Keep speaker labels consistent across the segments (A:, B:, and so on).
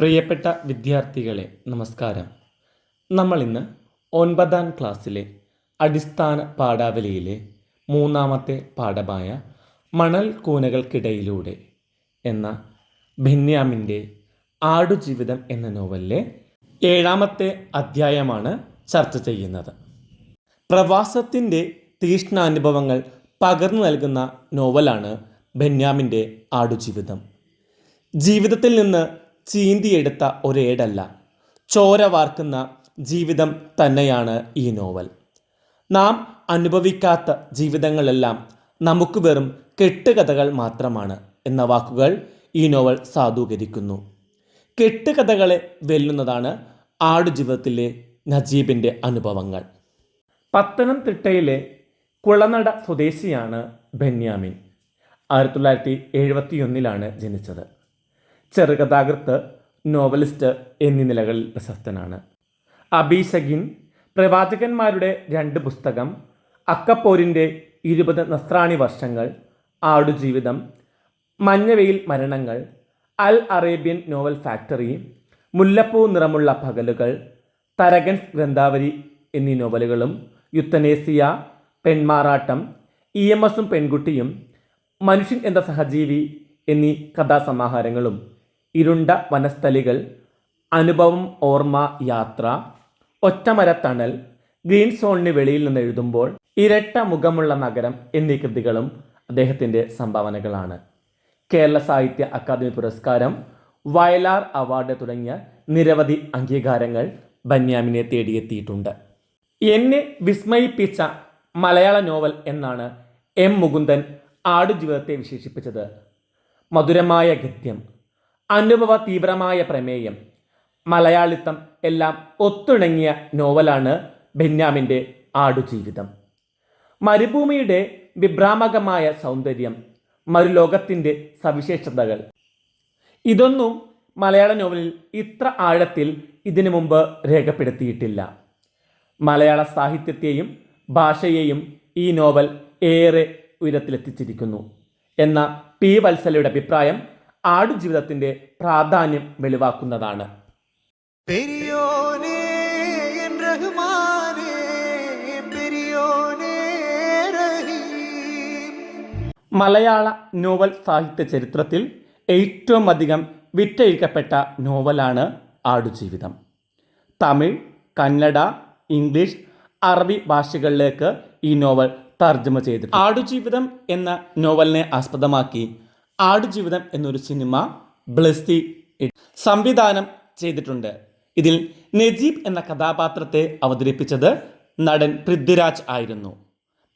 A: പ്രിയപ്പെട്ട വിദ്യാർത്ഥികളെ നമസ്കാരം. നമ്മൾ ഇന്ന് ഒൻപതാം ക്ലാസ്സിലെ അടിസ്ഥാന പാഠാവലിയിലെ മൂന്നാമത്തെ പാഠമായ മണൽ കൂനകൾക്കിടയിലൂടെ എന്ന ബെന്യാമിന്റെ ആടുജീവിതം എന്ന നോവലിലെ ഏഴാമത്തെ അധ്യായമാണ് ചർച്ച ചെയ്യുന്നത്. പ്രവാസത്തിന്റെ തീക്ഷ്ണാനുഭവങ്ങൾ പകർന്നു നൽകുന്ന നോവലാണ് ബെന്യാമിന്റെ ആടുജീവിതം. ജീവിതത്തിൽ നിന്ന് ചീന്തിയെടുത്ത ഒരേടല്ല. ചോര വാർക്കുന്ന ജീവിതം തന്നെയാണ് ഈ നോവൽ. നാം അനുഭവിക്കാത്ത ജീവിതങ്ങളെല്ലാം നമുക്ക് വെറും കെട്ടുകഥകൾ മാത്രമാണ് എന്ന വാക്കുകൾ ഈ നോവൽ സാധൂകരിക്കുന്നു. കെട്ടുകഥകളെ വെല്ലുന്നതാണ് ആടുജീവിതത്തിലെ നജീബിന്റെ അനുഭവങ്ങൾ. പത്തനംതിട്ടയിലെ കുളനട സ്വദേശിയാണ് ബെന്യാമിൻ. ആയിരത്തി തൊള്ളായിരത്തി എഴുപത്തിയൊന്നിലാണ് ജനിച്ചത്. ചെറുകഥാകൃത്ത് നോവലിസ്റ്റ് എന്നീ നിലകളിൽ പ്രശസ്തനാണ്. അബീഷഗിൻ പ്രവാചകന്മാരുടെ രണ്ട് പുസ്തകം അക്കപ്പോരിന്റെ ഇരുപത് നസ്രാണി വർഷങ്ങൾ ആടുജീവിതം മഞ്ഞവെയിൽ മരണങ്ങൾ അൽ അറേബ്യൻ നോവൽ ഫാക്ടറി മുല്ലപ്പൂ നിറമുള്ള പകലുകൾ തരകൻസ് ഗ്രന്ഥാവലി എന്നീ നോവലുകളും യുത്തനേസിയ പെൺമാറാട്ടം ഇ എം എസും പെൺകുട്ടിയും മനുഷ്യൻ എന്ന സഹജീവി എന്നീ കഥാസമാഹാരങ്ങളും ഇരുണ്ട വനസ്ഥലികൾ അനുഭവം ഓർമ്മ യാത്ര ഒറ്റമരത്തണൽ ഗ്രീൻ സോണിന് വെളിയിൽ നിന്ന് എഴുതുമ്പോൾ ഇരട്ട മുഖമുള്ള നഗരം എന്നീ കൃതികളും അദ്ദേഹത്തിന്റെ സംഭാവനകളാണ്. കേരള സാഹിത്യ അക്കാദമി പുരസ്കാരം വയലാർ അവാർഡ് തുടങ്ങിയ നിരവധി അംഗീകാരങ്ങൾ ബന്യാമിനെ തേടിയെത്തിയിട്ടുണ്ട്. എന്നെ വിസ്മയിപ്പിച്ച മലയാള നോവൽ എന്നാണ് എം മുകുന്ദൻ ആടുജീവിതത്തെ വിശേഷിപ്പിച്ചത്. മധുരമായ ഗദ്യം അനുഭവ തീവ്രമായ പ്രമേയം. മലയാളിത്തം എല്ലാം ഒത്തിണങ്ങിയ നോവലാണ് ബെന്യാമിന്റെ ആടുജീവിതം. മരുഭൂമിയുടെ വിഭ്രാമകമായ സൗന്ദര്യം മരുലോകത്തിന്റെ സവിശേഷതകൾ. ഇതൊന്നും മലയാള നോവലിൽ ഇത്ര ആഴത്തിൽ ഇതിനു മുമ്പ് രേഖപ്പെടുത്തിയിട്ടില്ല. മലയാള സാഹിത്യത്തെയും ഭാഷയെയും ഈ നോവൽ ഏറെ ഉയരത്തിലെത്തിച്ചിരിക്കുന്നു. എന്ന പി വത്സലയുടെ അഭിപ്രായം ആടുജീവിതത്തിന്റെ പ്രാധാന്യം വെളിവാക്കുന്നതാണ്.
B: പെരിയോനേ എൻ റഹ്മാനേ പെരിയോനേ റഹീം.
A: മലയാള നോവൽ സാഹിത്യ ചരിത്രത്തിൽ ഏറ്റവും അധികം വിറ്റഴിക്കപ്പെട്ട നോവലാണ് ആടുജീവിതം. തമിഴ് കന്നഡ ഇംഗ്ലീഷ് അറബി ഭാഷകളിലേക്ക് ഈ നോവൽ തർജമ ചെയ്തിട്ടുണ്ട്. ആടുജീവിതം എന്ന നോവലിനെ ആസ്പദമാക്കി ആടുജീവിതം എന്നൊരു സിനിമ ബ്ലസ്തി സംവിധാനം ചെയ്തിട്ടുണ്ട്. ഇതിൽ നജീബ് എന്ന കഥാപാത്രത്തെ അവതരിപ്പിച്ചത് നടൻ പൃഥ്വിരാജ് ആയിരുന്നു.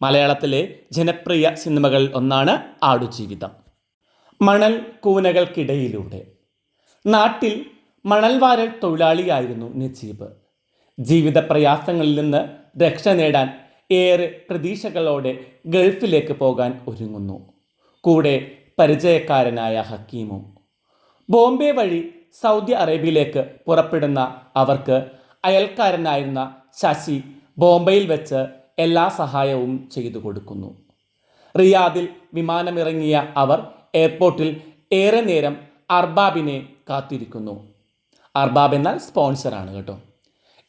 A: മലയാളത്തിലെ ജനപ്രിയ സിനിമകളിൽ ഒന്നാണ് ആടുജീവിതം. മണൽ കൂനകൾക്കിടയിലൂടെ. നാട്ടിൽ മണൽവാരൽ തൊഴിലാളിയായിരുന്നു നജീബ്. ജീവിത പ്രയാസങ്ങളിൽ നിന്ന് രക്ഷ നേടാൻ ഏറെ പ്രതീക്ഷകളോടെ ഗൾഫിലേക്ക് പോകാൻ ഒരുങ്ങുന്നു. കൂടെ പരിചയക്കാരനായ ഹക്കീമും. ബോംബെ വഴി സൗദി അറേബ്യയിലേക്ക് പുറപ്പെടുന്ന അവർക്ക് അയൽക്കാരനായിരുന്ന ശശി ബോംബെയിൽ വെച്ച് എല്ലാ സഹായവും ചെയ്തു കൊടുക്കുന്നു. റിയാദിൽ വിമാനമിറങ്ങിയ അവർ എയർപോർട്ടിൽ ഏറെ നേരം അർബാബിനെ കാത്തിരിക്കുന്നു. അർബാബ് എന്നാൽ സ്പോൺസറാണ് കേട്ടോ.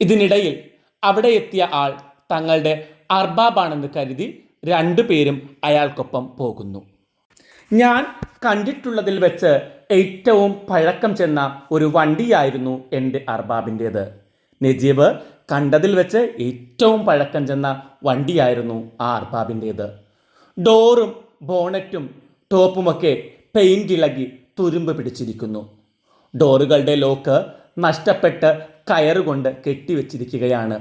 A: ഇതിനിടയിൽ അവിടെ എത്തിയ ആൾ തങ്ങളുടെ അർബാബാണെന്ന് കരുതി രണ്ടുപേരും അയാൾക്കൊപ്പം പോകുന്നു. ഞാൻ കണ്ടിട്ടുള്ളതിൽ വെച്ച് ഏറ്റവും പഴക്കം ചെന്ന ഒരു വണ്ടിയായിരുന്നു എന്റെ അർബാബിന്റേത്. നജീബ് കണ്ടതിൽ വെച്ച് ഏറ്റവും പഴക്കം ചെന്ന വണ്ടിയായിരുന്നു ആ അർബാബിന്റേത്. ഡോറും ബോണറ്റും ടോപ്പുമൊക്കെ പെയിന്റ് ഇളകി തുരുമ്പ് പിടിച്ചിരിക്കുന്നു. ഡോറുകളുടെ ലോക്ക് നഷ്ടപ്പെട്ട് കയറുകൊണ്ട് കെട്ടിവെച്ചിരിക്കുകയാണ്.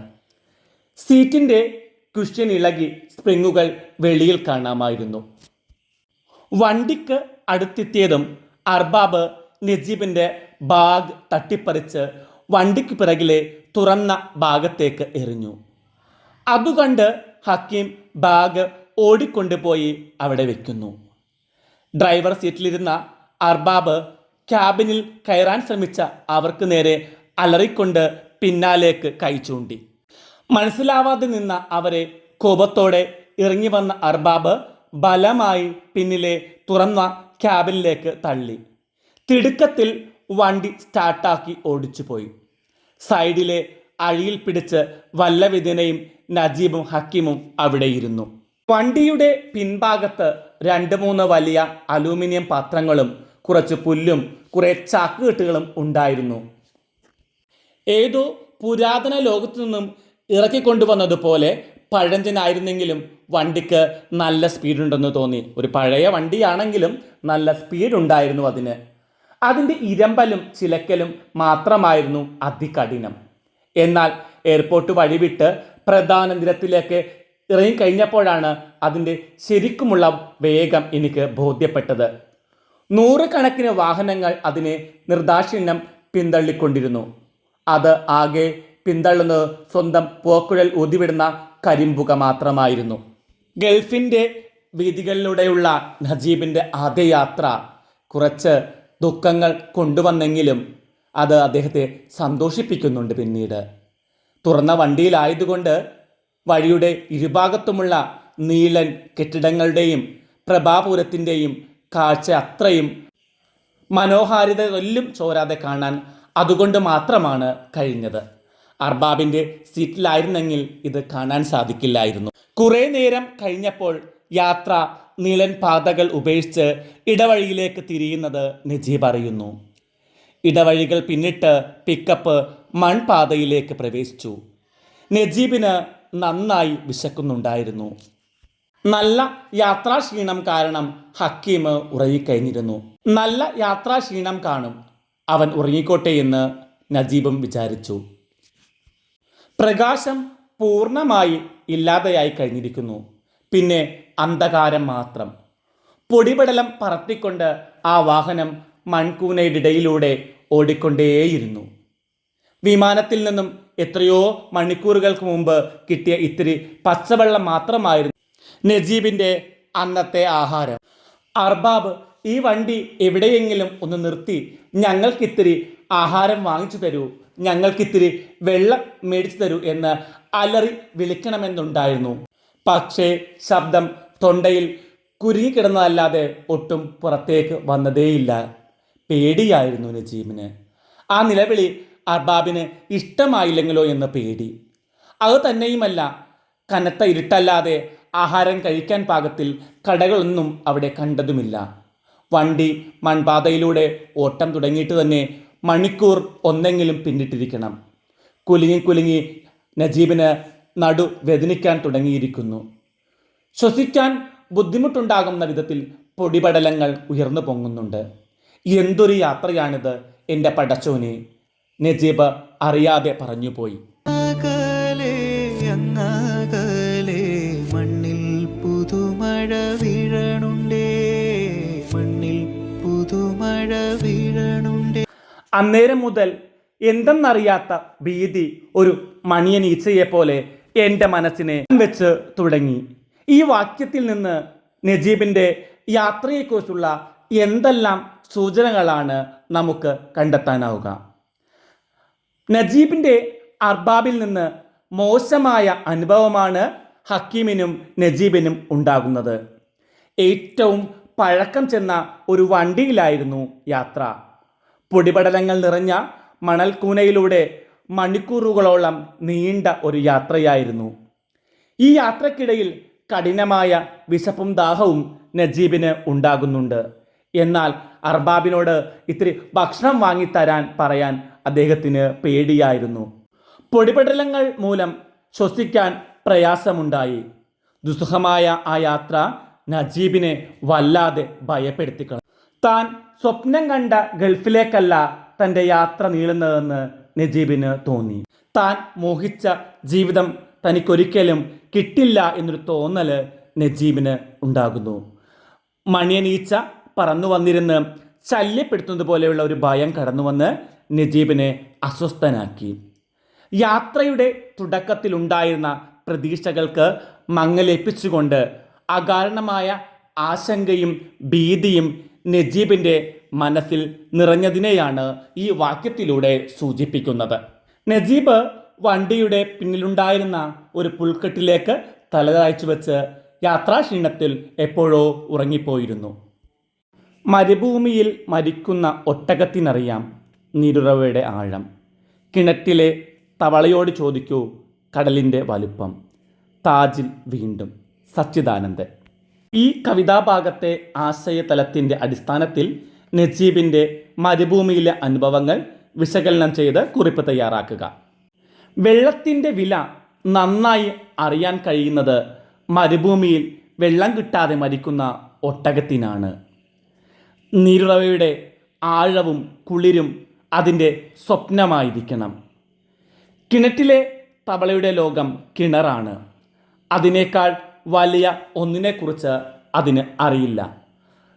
A: സീറ്റിന്റെ കുഷ്യൻ ഇളകി സ്പ്രിങ്ങുകൾ വെളിയിൽ കാണാമായിരുന്നു. വണ്ടിക്ക് അടുത്തെത്തിയതും അർബാബ് നജീബിന്റെ ബാഗ് തട്ടിപ്പറിച്ച് വണ്ടിക്ക് പിറകിലെ തുറന്ന ഭാഗത്തേക്ക് എറിഞ്ഞു. അതുകണ്ട് ഹക്കീം ബാഗ് ഓടിക്കൊണ്ടുപോയി അവിടെ വെക്കുന്നു. ഡ്രൈവർ സീറ്റിലിരുന്ന അർബാബ് ക്യാബിനിൽ കയറാൻ ശ്രമിച്ച അവർക്ക് നേരെ അലറിക്കൊണ്ട് പിന്നാലേക്ക് കൈ ചൂണ്ടി. മനസ്സിലാവാതെ നിന്ന അവരെ കോപത്തോടെ ഇറങ്ങി വന്ന അർബാബ് ബലമായി പിന്നിലെ തുറന്ന ക്യാബിനിലേക്ക് തള്ളി. തിടുക്കത്തിൽ വണ്ടി സ്റ്റാർട്ടാക്കി ഓടിച്ചുപോയി. സൈഡിലെ അഴിയിൽ പിടിച്ച് വല്ലവിധനയും നജീബും ഹക്കീമും അവിടെയിരുന്നു. വണ്ടിയുടെ പിൻഭാഗത്ത് രണ്ട് മൂന്ന് വലിയ അലൂമിനിയം പാത്രങ്ങളും കുറച്ച് പുല്ലും കുറെ ചാക്കുകെട്ടുകളും ഉണ്ടായിരുന്നു. ഏതോ പുരാതന ലോകത്തു നിന്നും ഇറക്കിക്കൊണ്ടുവന്നതുപോലെ പഴഞ്ചനായിരുന്നെങ്കിലും വണ്ടിക്ക് നല്ല സ്പീഡുണ്ടെന്ന് തോന്നി. ഒരു പഴയ വണ്ടിയാണെങ്കിലും നല്ല സ്പീഡ് ഉണ്ടായിരുന്നു അതിന്. അതിന്റെ ഇരമ്പലും ചിലക്കലും മാത്രമായിരുന്നു അതികഠിനം. എന്നാൽ എയർപോർട്ട് വഴിവിട്ട് പ്രധാന നിരത്തിലേക്ക് ഇറങ്ങിക്കഴിഞ്ഞപ്പോഴാണ് അതിന്റെ ശരിക്കുമുള്ള വേഗം എനിക്ക് ബോധ്യപ്പെട്ടത്. നൂറുകണക്കിന് വാഹനങ്ങൾ അതിനെ നിർദാക്ഷിണ്യം പിന്തള്ളിക്കൊണ്ടിരുന്നു. അത് ആകെ പിന്തള്ളുന്നത് സ്വന്തം പോക്കുഴൽ ഊതിവിടുന്ന കരിമ്പുക മാത്രമായിരുന്നു. ഗൾഫിന്റെ വീതികളിലൂടെയുള്ള നജീബിന്റെ ആദ്യ യാത്ര കുറച്ച് ദുഃഖങ്ങൾ കൊണ്ടുവന്നെങ്കിലും അത് അദ്ദേഹത്തെ സന്തോഷിപ്പിക്കുന്നുണ്ട് പിന്നീട്. തുറന്ന വണ്ടിയിലായതുകൊണ്ട് വഴിയുടെ ഇരുഭാഗത്തുമുള്ള നീളൻ കെട്ടിടങ്ങളുടെയും പ്രഭാപൂരത്തിന്റെയും കാഴ്ച അത്രയും മനോഹാരിതയൊല്ലും ചോരാതെ കാണാൻ അതുകൊണ്ട് മാത്രമാണ് കഴിഞ്ഞത്. അർബാബിന്റെ സീറ്റിലായിരുന്നെങ്കിൽ ഇത് കാണാൻ സാധിക്കില്ലായിരുന്നു. കുറേ നേരം കഴിഞ്ഞപ്പോൾ യാത്ര നീളൻ പാതകൾ ഉപേക്ഷിച്ച് ഇടവഴിയിലേക്ക് തിരിയുന്നത് നജീബ് അറിയുന്നു. ഇടവഴികൾ പിന്നിട്ട് പിക്കപ്പ് മൺപാതയിലേക്ക് പ്രവേശിച്ചു. നജീബിന് നന്നായി വിശക്കുന്നുണ്ടായിരുന്നു. നല്ല യാത്രാക്ഷീണം കാരണം ഹക്കീം ഉറങ്ങിക്കഴിഞ്ഞിരുന്നു. നല്ല യാത്രാക്ഷീണം കാണും. അവൻ ഉറങ്ങിക്കോട്ടെ എന്ന് നജീബും വിചാരിച്ചു. പ്രകാശം പൂർണമായി ഇല്ലാതെയായി കഴിഞ്ഞിരിക്കുന്നു. പിന്നെ അന്ധകാരം മാത്രം. പൊടിപടലം പറത്തിക്കൊണ്ട് ആ വാഹനം മൺകൂനയുടെ ഇടയിലൂടെ ഓടിക്കൊണ്ടേയിരുന്നു. വിമാനത്തിൽ നിന്നും എത്രയോ മണിക്കൂറുകൾക്ക് മുമ്പ് കിട്ടിയ ഇത്തിരി പച്ചവെള്ളം മാത്രമായിരുന്നു നജീബിന്റെ അന്നത്തെ ആഹാരം. അർബാബ് ഈ വണ്ടി എവിടെയെങ്കിലും ഒന്ന് നിർത്തി ഞങ്ങൾക്കിത്തിരി ആഹാരം വാങ്ങിച്ചു തരൂ. ഞങ്ങൾക്കിത്തിരി വെള്ളം മേടിച്ചു തരൂ എന്ന് അലറി വിളിക്കണമെന്നുണ്ടായിരുന്നു. പക്ഷേ ശബ്ദം തൊണ്ടയിൽ കുരുങ്ങിക്കിടന്നതല്ലാതെ ഒട്ടും പുറത്തേക്ക് വന്നതേയില്ല. പേടിയായിരുന്നു നജീബിന്. ആ നിലവിളി അർബാബിന് ഇഷ്ടമായില്ലെങ്കിലോ എന്ന് പേടി. അത് തന്നെയുമല്ല കനത്ത ഇരുട്ടല്ലാതെ ആഹാരം കഴിക്കാൻ പാകത്തിൽ കടകളൊന്നും അവിടെ കണ്ടതുമില്ല. വണ്ടി മൺപാതയിലൂടെ ഓട്ടം തുടങ്ങിയിട്ട് തന്നെ മണിക്കൂർ ഒന്നെങ്കിലും പിന്നിട്ടിരിക്കണം. കുലുങ്ങി കുലുങ്ങി നജീബിന് നടു വേദനിക്കാൻ തുടങ്ങിയിരിക്കുന്നു. ശ്വസിക്കാൻ ബുദ്ധിമുട്ടുണ്ടാകുന്ന വിധത്തിൽ പൊടിപടലങ്ങൾ ഉയർന്നു പൊങ്ങുന്നുണ്ട്. എന്തൊരു യാത്രയാണിത് എന്റെ പടച്ചോനെ. നജീബ് അറിയാതെ പറഞ്ഞുപോയി. അന്നേരം മുതൽ എന്തെന്നറിയാത്ത ഭീതി ഒരു മണിയനീച്ചയെ പോലെ എന്റെ മനസ്സിനെ വെച്ച് തുടങ്ങി. ഈ വാക്യത്തിൽ നിന്ന് നജീബിന്റെ യാത്രയെക്കുറിച്ചുള്ള എന്തെല്ലാം സൂചനകളാണ് നമുക്ക് കണ്ടെത്താനാവുക. നജീബിന്റെ അർബാബിൽ നിന്ന് മോശമായ അനുഭവമാണ് ഹക്കീമിനും നജീബിനും ഉണ്ടാകുന്നത്. ഏറ്റവും പഴക്കം ചെന്ന ഒരു വണ്ടിയിലായിരുന്നു യാത്ര. പൊടിപടലങ്ങൾ നിറഞ്ഞ മണൽക്കൂനയിലൂടെ മണിക്കൂറുകളോളം നീണ്ട ഒരു യാത്രയായിരുന്നു. ഈ യാത്രക്കിടയിൽ കഠിനമായ വിശപ്പും ദാഹവും നജീബിന് ഉണ്ടാകുന്നുണ്ട്. എന്നാൽ അർബാബിനോട് ഇത്തിരി ഭക്ഷണം വാങ്ങിത്തരാൻ പറയാൻ അദ്ദേഹത്തിന് പേടിയായിരുന്നു. പൊടിപടലങ്ങൾ മൂലം ശ്വസിക്കാൻ പ്രയാസമുണ്ടായി. ദുസ്സഹമായ ആ യാത്ര നജീബിനെ വല്ലാതെ ഭയപ്പെടുത്തിക്കളഞ്ഞു താൻ സ്വപ്നം കണ്ട ഗൾഫിലേക്കല്ല തന്റെ യാത്ര നീളുന്നതെന്ന് നജീബിന് തോന്നി. താൻ മോഹിച്ച ജീവിതം തനിക്കൊരിക്കലും കിട്ടില്ല എന്നൊരു തോന്നൽ നജീബിന് ഉണ്ടാകുന്നു. മണിയനീച്ച പറന്നു വന്നിരുന്ന് ശല്യപ്പെടുത്തുന്നത് പോലെയുള്ള ഒരു ഭയം കടന്നു വന്ന് നജീബിനെ അസ്വസ്ഥനാക്കി. യാത്രയുടെ തുടക്കത്തിലുണ്ടായിരുന്ന പ്രതീക്ഷകൾക്ക് മങ്ങലേൽപ്പിച്ചുകൊണ്ട് അകാരണമായ ആശങ്കയും ഭീതിയും നജീബിന്റെ മനസ്സിൽ നിറഞ്ഞതിനെയാണ് ഈ വാക്യത്തിലൂടെ സൂചിപ്പിക്കുന്നത്. നജീബ് വണ്ടിയുടെ പിന്നിലുണ്ടായിരുന്ന ഒരു പുൽക്കെട്ടിലേക്ക് തലതാഴ്ച വെച്ച് യാത്രാക്ഷീണത്തിൽ എപ്പോഴോ ഉറങ്ങിപ്പോയിരുന്നു. മരുഭൂമിയിൽ മരിക്കുന്ന ഒട്ടകത്തിനറിയാം നിരുറവയുടെ ആഴം. കിണറ്റിലെ തവളയോട് ചോദിക്കൂ കടലിന്റെ വലുപ്പം? താജിൽ വീണ്ടും സച്ചിദാനന്ദൻ. ഈ കവിതാഭാഗത്തെ ആശയതലത്തിന്റെ അടിസ്ഥാനത്തിൽ നജീബിന്റെ മരുഭൂമിയിലെ അനുഭവങ്ങൾ വിശകലനം ചെയ്ത് കുറിപ്പ് തയ്യാറാക്കുക. വെള്ളത്തിന്റെ വില നന്നായി അറിയാൻ കഴിയുന്നത് മരുഭൂമിയിൽ വെള്ളം കിട്ടാതെ മരിക്കുന്ന ഒട്ടകത്തിനാണ്. നീരുറവയുടെ ആഴവും കുളിരും അതിന്റെ സ്വപ്നമായിരിക്കണം. കിണറ്റിലെ തവളയുടെ ലോകം കിണറാണ്. അതിനേക്കാൾ വലിയ ഒന്നിനെക്കുറിച്ച് അതിന് അറിയില്ല.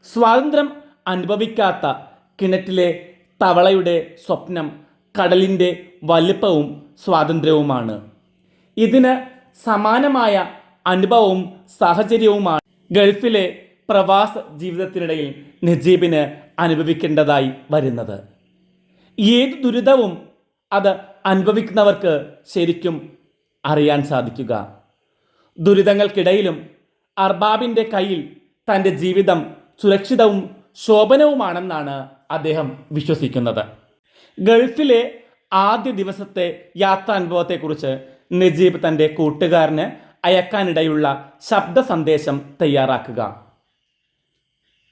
A: സ്വാതന്ത്ര്യം അനുഭവിക്കാത്ത കിണറ്റിലെ തവളയുടെ സ്വപ്നം കടലിന്റെ വലിപ്പവും സ്വാതന്ത്ര്യവുമാണ്. ഇതിന് സമാനമായ അനുഭവവും സാഹചര്യവുമാണ് ഗൾഫിലെ പ്രവാസ ജീവിതത്തിനിടയിൽ നജീബിന് അനുഭവിക്കേണ്ടതായി വരുന്നത്. ഏത് ദുരിതവും അത് അനുഭവിക്കുന്നവർക്ക് ശരിക്കും അറിയാൻ സാധിക്കുക. ദുരിതങ്ങൾക്കിടയിലും അർബാബിന്റെ കയ്യിൽ തന്റെ ജീവിതം സുരക്ഷിതവും ശോഭനവുമാണെന്നാണ് അദ്ദേഹം വിശ്വസിക്കുന്നത്. ഗൾഫിലെ ആദ്യ ദിവസത്തെ യാത്രാനുഭവത്തെക്കുറിച്ച് നജീബ് തന്റെ കൂട്ടുകാരന് അയക്കാനിടയുള്ള ശബ്ദ സന്ദേശം തയ്യാറാക്കുക.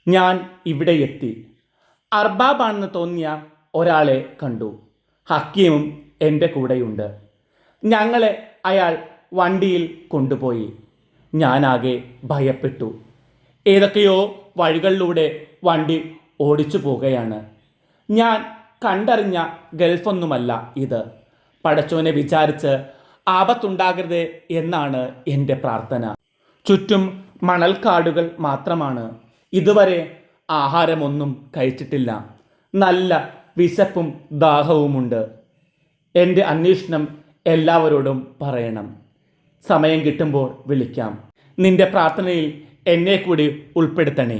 A: ഞാൻ ഇവിടെ എത്തി. അർബാബാണെന്ന് തോന്നിയ ഒരാളെ കണ്ടു. ഹക്കീമും എന്റെ കൂടെയുണ്ട്. ഞങ്ങളെ അയാൾ വണ്ടിയിൽ കൊണ്ടുപോയി. ഞാനാകെ ഭയപ്പെട്ടു. ഏതൊക്കെയോ വഴികളിലൂടെ വണ്ടി ഓടിച്ചു പോകുകയാണ് ഞാൻ കണ്ടറിഞ്ഞ ഗൾഫൊന്നുമല്ല ഇത്. പടച്ചോനെ വിചാരിച്ച് ആപത്തുണ്ടാകരുത് എന്നാണ് എന്റെ പ്രാർത്ഥന. ചുറ്റും മണൽക്കാടുകൾ മാത്രമാണ്. ഇതുവരെ ആഹാരമൊന്നും കഴിച്ചിട്ടില്ല. നല്ല വിശപ്പും ദാഹവുമുണ്ട്. എന്റെ അന്വേഷണം എല്ലാവരോടും പറയണം. സമയം കിട്ടുമ്പോൾ വിളിക്കാം. നിന്റെ പ്രാർത്ഥനയിൽ എന്നെ കൂടി ഉൾപ്പെടുത്തണേ.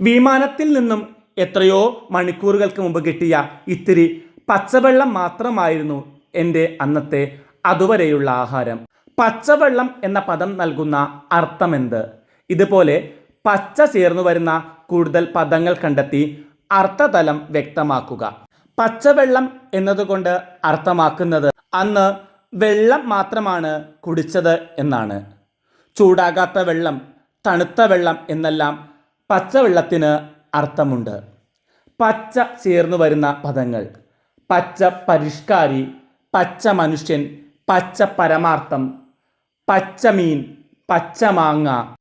A: വിമാനത്തിൽ നിന്നും എത്രയോ മണിക്കൂറുകൾക്ക് മുമ്പ് കിട്ടിയ ഇത്തിരി പച്ചവെള്ളം മാത്രമായിരുന്നു എന്റെ അന്നത്തെ അതുവരെയുള്ള ആഹാരം. പച്ചവെള്ളം എന്ന പദം നൽകുന്ന അർത്ഥമെന്ത്? ഇതുപോലെ പച്ച ചേർന്നു വരുന്ന കൂടുതൽ പദങ്ങൾ കണ്ടെത്തി അർത്ഥതലം വ്യക്തമാക്കുക. പച്ചവെള്ളം എന്നതുകൊണ്ട് അർത്ഥമാക്കുന്നത് അന്ന് വെള്ളം മാത്രമാണ് കുടിച്ചത് എന്നാണ്. ചൂടാകാത്ത വെള്ളം തണുത്ത വെള്ളം എന്നെല്ലാം പച്ചവെള്ളത്തിന് അർത്ഥമുണ്ട്. പച്ച ചേർന്നു വരുന്ന പദങ്ങൾ. പച്ച പരിഷ്കാരി പച്ച മനുഷ്യൻ പച്ച പരമാർത്ഥം. പച്ചമീൻ പച്ച മാങ്ങ.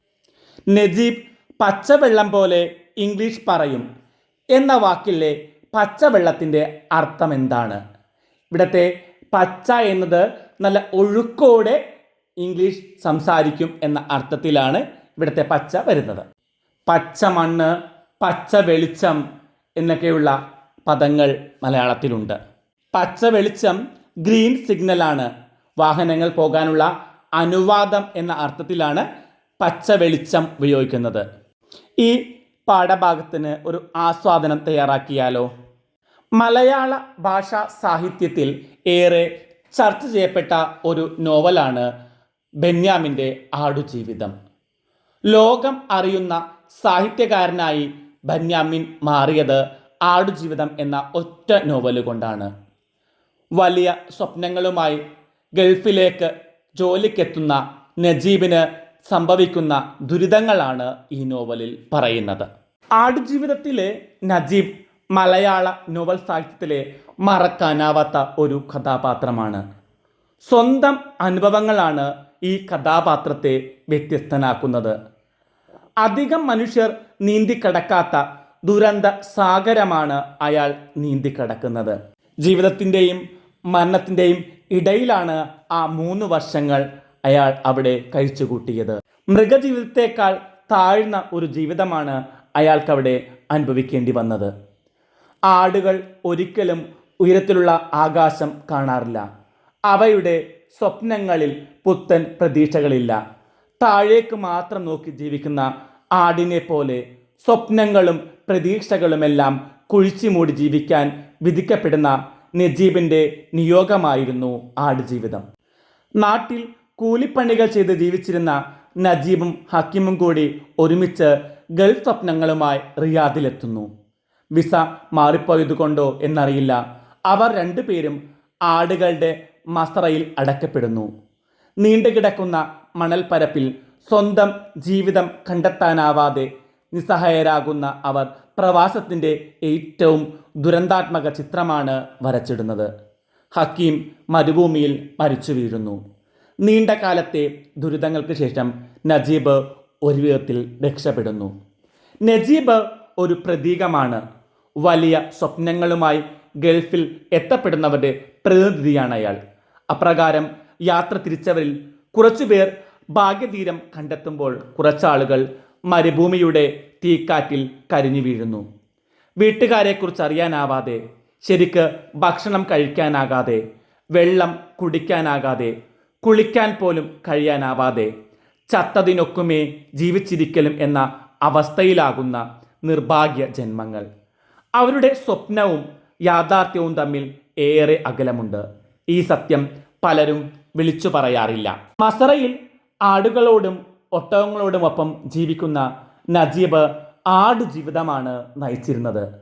A: നജീബ് പച്ചവെള്ളം പോലെ ഇംഗ്ലീഷ് പറയും. എന്ന വാക്കിലെ പച്ചവെള്ളത്തിന്റെ അർത്ഥം എന്താണ് ഇവിടുത്തെ പച്ച എന്നത് നല്ല ഒഴുക്കോടെ ഇംഗ്ലീഷ് സംസാരിക്കും എന്ന അർത്ഥത്തിലാണ് ഇവിടുത്തെ പച്ച വരുന്നത്. പച്ച മണ്ണ് പച്ച വെളിച്ചം എന്നൊക്കെയുള്ള പദങ്ങൾ മലയാളത്തിലുണ്ട്. പച്ച വെളിച്ചം ഗ്രീൻ സിഗ്നലാണ്. വാഹനങ്ങൾ പോകാനുള്ള അനുവാദം എന്ന അർത്ഥത്തിലാണ് പച്ച വെളിച്ചം ഉപയോഗിക്കുന്നത്. ഈ പാഠഭാഗത്തിന് ഒരു ആസ്വാദനം തയ്യാറാക്കിയാലോ? മലയാള ഭാഷാ സാഹിത്യത്തിൽ ഏറെ ചർച്ച ചെയ്യപ്പെട്ട ഒരു നോവലാണ് ബെന്യാമിന്റെ ആടുജീവിതം. ലോകം അറിയുന്ന സാഹിത്യകാരനായി ബെന്യാമിൻ മാറിയത് ആടുജീവിതം എന്ന ഒറ്റ നോവൽ കൊണ്ടാണ്. വലിയ സ്വപ്നങ്ങളുമായി ഗൾഫിലേക്ക് ജോലിക്കെത്തുന്ന നജീബിന് സംഭവിക്കുന്ന ദുരിതങ്ങളാണ് ഈ നോവലിൽ പറയുന്നത്. ആടുജീവിതത്തിലെ നജീബ് മലയാള നോവൽ സാഹിത്യത്തിലെ മറക്കാനാവാത്ത ഒരു കഥാപാത്രമാണ്. സ്വന്തം അനുഭവങ്ങളാണ് ഈ കഥാപാത്രത്തെ വ്യത്യസ്തനാക്കുന്നത്. അധികം മനുഷ്യർ നീന്തിക്കടക്കാത്ത ദുരന്ത സാഗരമാണ് അയാൾ നീന്തിക്കടക്കുന്നത്. ജീവിതത്തിന്റെയും മരണത്തിന്റെയും ഇടയിലാണ് ആ മൂന്ന് വർഷങ്ങൾ അയാൾ അവിടെ കഴിച്ചുകൂട്ടിയത്. മൃഗജീവിതത്തെക്കാൾ താഴ്ന്ന ഒരു ജീവിതമാണ് അയാൾക്കവിടെ അനുഭവിക്കേണ്ടി വന്നത്. ആടുകൾ ഒരിക്കലും ഉയരത്തിലുള്ള ആകാശം കാണാറില്ല. അവയുടെ സ്വപ്നങ്ങളിൽ പുത്തൻ പ്രതീക്ഷകളില്ല. താഴേക്ക് മാത്രം നോക്കി ജീവിക്കുന്ന ആടിനെ പോലെ സ്വപ്നങ്ങളും പ്രതീക്ഷകളുമെല്ലാം കുഴിച്ചു മൂടി ജീവിക്കാൻ വിധിക്കപ്പെടുന്ന നജീബിന്റെ നിയോഗമായിരുന്നു ആടുജീവിതം നാട്ടിൽ കൂലിപ്പണികൾ ചെയ്ത് ജീവിച്ചിരുന്ന നജീബും ഹക്കീമും കൂടി ഒരുമിച്ച് ഗൾഫ് സ്വപ്നങ്ങളുമായി റിയാദിലെത്തുന്നു. വിസ മാറിപ്പോയതുകൊണ്ടോ എന്നറിയില്ല. അവർ രണ്ടുപേരും ആടുകളുടെ മസറയിൽ അടക്കപ്പെടുന്നു നീണ്ടുകിടക്കുന്ന മണൽപ്പരപ്പിൽ സ്വന്തം ജീവിതം കണ്ടെത്താനാവാതെ നിസ്സഹായരാകുന്ന അവർ പ്രവാസത്തിന്റെ ഏറ്റവും ദുരന്താത്മക ചിത്രമാണ് വരച്ചിടുന്നത്. ഹക്കീം മരുഭൂമിയിൽ മരിച്ചു വീഴുന്നു. നീണ്ട കാലത്തെ ദുരിതങ്ങൾക്ക് ശേഷം നജീബ് ഒരു വിധത്തിൽ രക്ഷപ്പെടുന്നു. നജീബ് ഒരു പ്രതീകമാണ്. വലിയ സ്വപ്നങ്ങളുമായി ഗൾഫിൽ എത്തപ്പെടുന്നവരുടെ പ്രതിനിധിയാണ് അയാൾ. അപ്രകാരം യാത്ര തിരിച്ചവരിൽ കുറച്ചുപേർ ഭാഗ്യതീരം കണ്ടെത്തുമ്പോൾ കുറച്ചാളുകൾ മരുഭൂമിയുടെ തീക്കാറ്റിൽ കരിഞ്ഞു വീഴുന്നു. വീട്ടുകാരെക്കുറിച്ച് അറിയാനാവാതെ ശരിക്ക് ഭക്ഷണം കഴിക്കാനാകാതെ വെള്ളം കുടിക്കാനാകാതെ കുളിക്കാൻ പോലും കഴിയാനാവാതെ ചത്തതിനൊക്കുമേ ജീവിച്ചിരിക്കലും എന്ന അവസ്ഥയിലാകുന്ന നിർഭാഗ്യ ജന്മങ്ങൾ. അവരുടെ സ്വപ്നവും യാഥാർത്ഥ്യവും തമ്മിൽ ഏറെ അകലമുണ്ട്. ഈ സത്യം പലരും വിളിച്ചു പറയാറില്ല. മസറയിൽ ആടുകളോടും ഒട്ടകങ്ങളോടുമൊപ്പം ജീവിക്കുന്ന നജീബ് ആട് ജീവിതമാണ് നയിച്ചിരുന്നത്.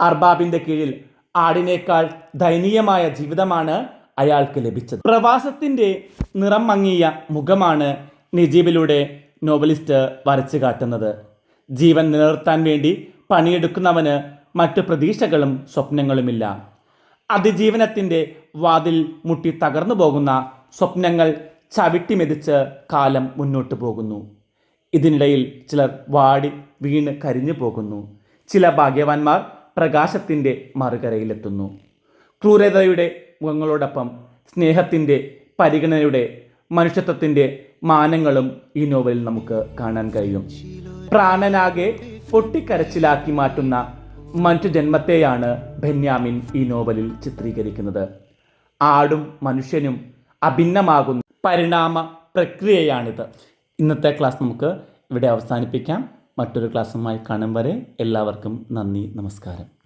A: അർബാബിന്റെ കീഴിൽ ആടിനേക്കാൾ ദയനീയമായ ജീവിതമാണ് അയാൾക്ക് ലഭിച്ചത്. പ്രവാസത്തിന്റെ നിറം മങ്ങിയ മുഖമാണ് നജീബിലൂടെ നോവലിസ്റ്റ് വരച്ചു കാട്ടുന്നത്. ജീവൻ നിലനിർത്താൻ വേണ്ടി പണിയെടുക്കുന്നവന് മറ്റു പ്രതീക്ഷകളും സ്വപ്നങ്ങളുമില്ല. അതിജീവനത്തിന്റെ വാതിൽ മുട്ടി തകർന്നു പോകുന്ന സ്വപ്നങ്ങൾ ചവിട്ടിമെതിച്ച് കാലം മുന്നോട്ടു പോകുന്നു. ഇതിനിടയിൽ ചിലർ വാടി വീണ് കരിഞ്ഞു പോകുന്നു. ചില ഭാഗ്യവാന്മാർ പ്രകാശത്തിന്റെ മറുകരയിലെത്തുന്നു. ക്രൂരതയുടെ മുഖങ്ങളോടൊപ്പം സ്നേഹത്തിന്റെ പരിഗണനയുടെ മനുഷ്യത്വത്തിന്റെ മാനങ്ങളും ഈ നോവലിൽ നമുക്ക് കാണാൻ കഴിയും. പ്രാണനാകെ പൊട്ടിക്കരച്ചിലാക്കി മാറ്റുന്ന മനുഷ്യജന്മത്തെയാണ് ബെന്യാമിൻ ഈ നോവലിൽ ചിത്രീകരിക്കുന്നത്. ആടും മനുഷ്യനും അഭിന്നമാകുന്ന പരിണാമ പ്രക്രിയയാണിത്. ഇന്നത്തെ ക്ലാസ് നമുക്ക് ഇവിടെ അവസാനിപ്പിക്കാം. മറ്റൊരു ക്ലാസ്സുമായി കാണും വരെ എല്ലാവർക്കും നന്ദി നമസ്കാരം.